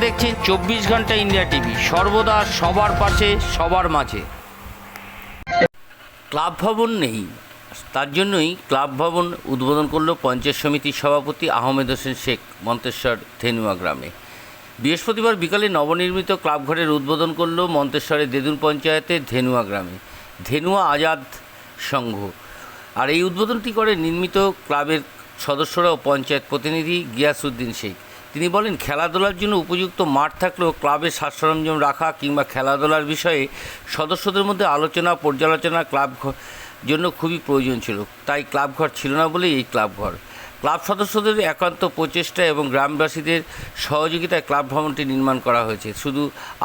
দেখছেন চব্বিশ ঘণ্টা ইন্ডিয়া টিভি। সর্বদা সবার পাশে, সবার মাঝে। ক্লাব ভবন নেই। তার জন্যই ক্লাব ভবন উদ্বোধন করল পঞ্চায়েত সমিতির সভাপতি আহমেদ হোসেন শেখ, মন্তেশ্বর ধেনুয়া গ্রামে। বৃহস্পতিবার বিকালে নবনির্মিত ক্লাব ঘরের উদ্বোধন করল মন্তেশ্বরের দেদুন পঞ্চায়েতের ধেনুয়া গ্রামে। ধেনুয়া আজাদ সংঘ। আর এই উদ্বোধনটি করে নির্মিত ক্লাবের সদস্যরা ও পঞ্চায়েত প্রতিনিধি গিয়াসউদ্দিন শেখ। তিনি বলেন, খেলাধুলার জন্য উপযুক্ত মাঠ থাকলেও ক্লাবের সাজ সরঞ্জাম রাখা কিংবা খেলাধুলার বিষয়ে সদস্যদের মধ্যে আলোচনা, পর্যালোচনা ক্লাব জন্য খুবই প্রয়োজন ছিল। তাই ক্লাবঘর ছিল না বলেই এই ক্লাব ঘর ক্লাব সদস্যদের একান্ত প্রচেষ্টা এবং গ্রামবাসীদের সহযোগিতায় ক্লাব ভবনটি নির্মাণ করা হয়েছে। শুধু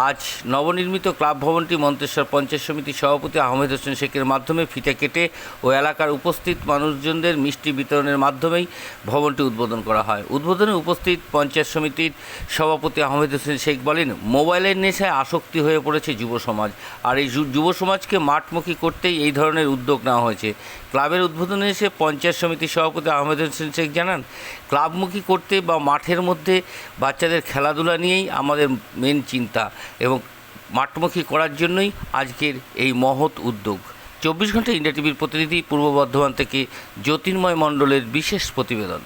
আজ নবনির্মিত ক্লাব ভবনটি মন্তেশ্বর পঞ্চায়েত সমিতির সভাপতি আহমেদ হোসেন শেখের মাধ্যমে ফিতে কেটে ও এলাকার উপস্থিত মানুষজনদের মিষ্টি বিতরণের মাধ্যমেই ভবনটি উদ্বোধন করা হয়। উদ্বোধনে উপস্থিত পঞ্চায়েত সমিতির সভাপতি আহমেদ হোসেন শেখ বলেন, মোবাইলের নেশায় আসক্তি হয়ে পড়েছে যুব সমাজ। আর এই যুব সমাজকে মাঠমুখী করতেই এই ধরনের উদ্যোগ নেওয়া হয়েছে। ক্লাবের উদ্বোধনে এসে পঞ্চায়েত সমিতির সভাপতি আহমেদ হোসেন শেখ জানান, ক্লাবমুখী করতে বা মাঠের মধ্যে বাচ্চাদের খেলাধুলা নিয়েই আমাদের মেন চিন্তা এবং মাঠমুখী করার জন্যই আজকের এই মহৎ উদ্যোগ। চব্বিশ ঘণ্টা ইন্ডিয়া টিভির প্রতিনিধি, পূর্ব বর্ধমান থেকে জ্যোতির্ময় মণ্ডলের বিশেষ প্রতিবেদন।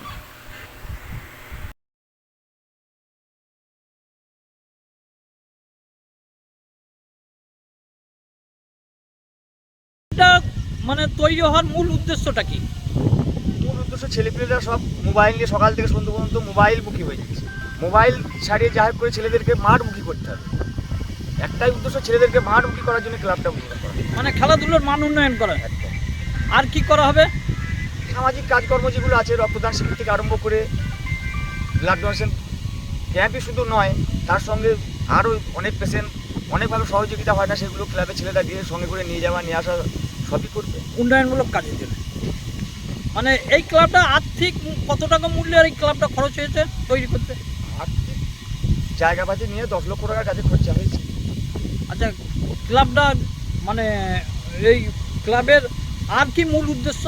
মানে তৈরি হওয়ার মূল উদ্দেশ্যটা কি? মূল উদ্দেশ্য ছেলেপেলেরা সব মোবাইল নিয়ে সকাল থেকে সন্ধ্যা পর্যন্ত মোবাইল মুখী হয়ে যাচ্ছে। মোবাইল ছাড়িয়ে যা হোক করে ছেলেদেরকে মাঠমুখী করতে হবে। একটাই উদ্দেশ্য ছেলেদেরকে মাঠমুখী করার জন্য ক্লাবটা উদ্বোধন করা। মানে খেলাধুলোর মান উন্নয়ন করা। আর কি করা হবে? সামাজিক কাজকর্ম যেগুলো আছে রক্তদান শিবির থেকে আরম্ভ করে ব্লাড ডোনেশন ক্যাম্পই শুধু নয় তার সঙ্গে আরও অনেক পেশেন্ট অনেকভাবে সহযোগিতা হয় না সেগুলো ক্লাবের ছেলেরা দিয়ে সঙ্গে করে নিয়ে যাওয়া নিয়ে আসা সবই করবে। উন্নয়নমূলক কাজের জন্য। মানে এই ক্লাবটা আর্থিক কত টাকা মূল্যের এই ক্লাবটা খরচ হয়েছে তৈরি করতে? আর্থিক জায়গাপাতি নিয়ে দশ লক্ষ টাকার কাছে খরচা হয়েছে। আচ্ছা ক্লাবটা মানে এই ক্লাবের আর কি মূল উদ্দেশ্য?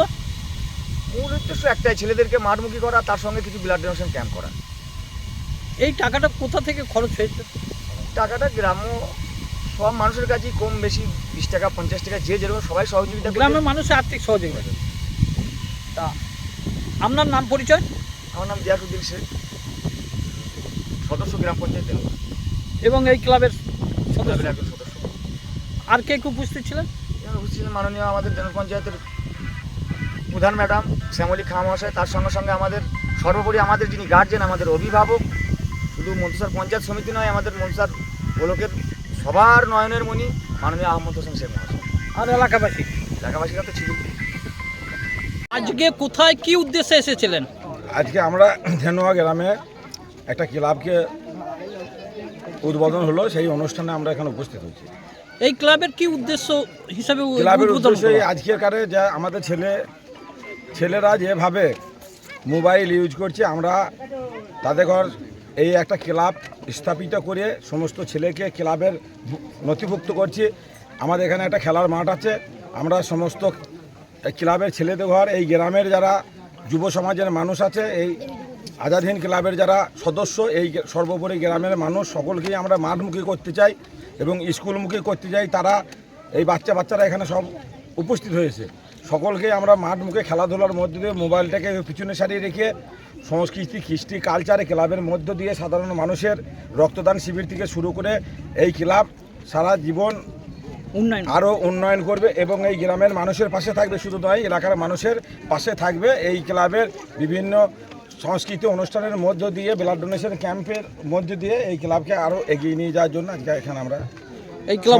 মূল উদ্দেশ্য একটাই ছেলেদেরকে মাঠমুখী করা তার সঙ্গে কিছু ব্লাড ডোনেশন ক্যাম্প করা। এই টাকাটা কোথা থেকে খরচ হয়েছে? টাকাটা গ্রাম্য সব মানুষের কাছেই কম বেশি বিশ টাকা পঞ্চাশ টাকা যে যেরকম সবাই সহযোগিতা গ্রামের মানুষের আর্থিক সহযোগিতা। তা আপনার নাম পরিচয়? আমার নাম জিয়াসুদ্দিন শেখ। সদস্য গ্রাম পঞ্চায়েত এবং এই ক্লাবের সদস্য? আর কে কে উপস্থিত ছিলেন? উপস্থিত ছিলেন মাননীয় আমাদের দেনুয়া পঞ্চায়েতের প্রধান ম্যাডাম শ্যামলী খা মহাশয়। তার সঙ্গে সঙ্গে আমাদের সর্বোপরি আমাদের যিনি গার্জেন আমাদের অভিভাবক শুধু মন্ত্রিসার পঞ্চায়েত সমিতি নয় আমাদের মন্ত্রিসার গোলকের সবার নয়নের মণি মাননীয় আহমদ হোসেন শেখ মহাশয় আর এলাকাবাসী। এলাকাবাসীরা তো ছিল আজকে কোথায় কি উদ্দেশ্যে এসেছিলেন? আজকে আমরা ধেনুয়া গ্রামে একটা ক্লাবকে উদ্বোধন হলো সেই অনুষ্ঠানে আমরা এখানে উপস্থিত হয়েছি। এই ক্লাবের কি উদ্দেশ্য হিসাবে ক্লাবের উদ্দেশ্যে আজকের কারে যা আমাদের ছেলে ছেলেরা যেভাবে মোবাইল ইউজ করছে আমরা তাদের ঘর এই একটা ক্লাব স্থাপিত করে সমস্ত ছেলেকে ক্লাবের নথিভুক্ত করছি। আমাদের এখানে একটা খেলার মাঠ আছে। আমরা সমস্ত ক্লাবের ছেলেদের ঘর, এই গ্রামের যারা যুব সমাজের মানুষ আছে, এই আজাদহীন ক্লাবের যারা সদস্য, এই সর্বোপরি গ্রামের মানুষ, সকলকেই আমরা মাঠমুখী করতে চাই এবং স্কুলমুখী করতে চাই। তারা, এই বাচ্চা বাচ্চারা এখানে সব উপস্থিত হয়েছে। সকলকে আমরা মাঠ মুখে খেলাধুলার মধ্যে দিয়ে মোবাইলটাকে পিছনে সারিয়ে রেখে সংস্কৃতি কৃষ্টি কালচারে ক্লাবের মধ্য দিয়ে সাধারণ মানুষের রক্তদান শিবির থেকে শুরু করে এই ক্লাব সারা জীবন উন্নয়ন আরও উন্নয়ন করবে এবং এই গ্রামের মানুষের পাশে থাকবে শুধু নয় এলাকার মানুষের পাশে থাকবে এই ক্লাবের বিভিন্ন সংস্কৃতি অনুষ্ঠানের মধ্য দিয়ে ব্লাড ডোনেশন ক্যাম্পের মধ্য দিয়ে এই ক্লাবকে আরও এগিয়ে নিয়ে যাওয়ার জন্য আজকে এখানে আমরা এই ক্লাব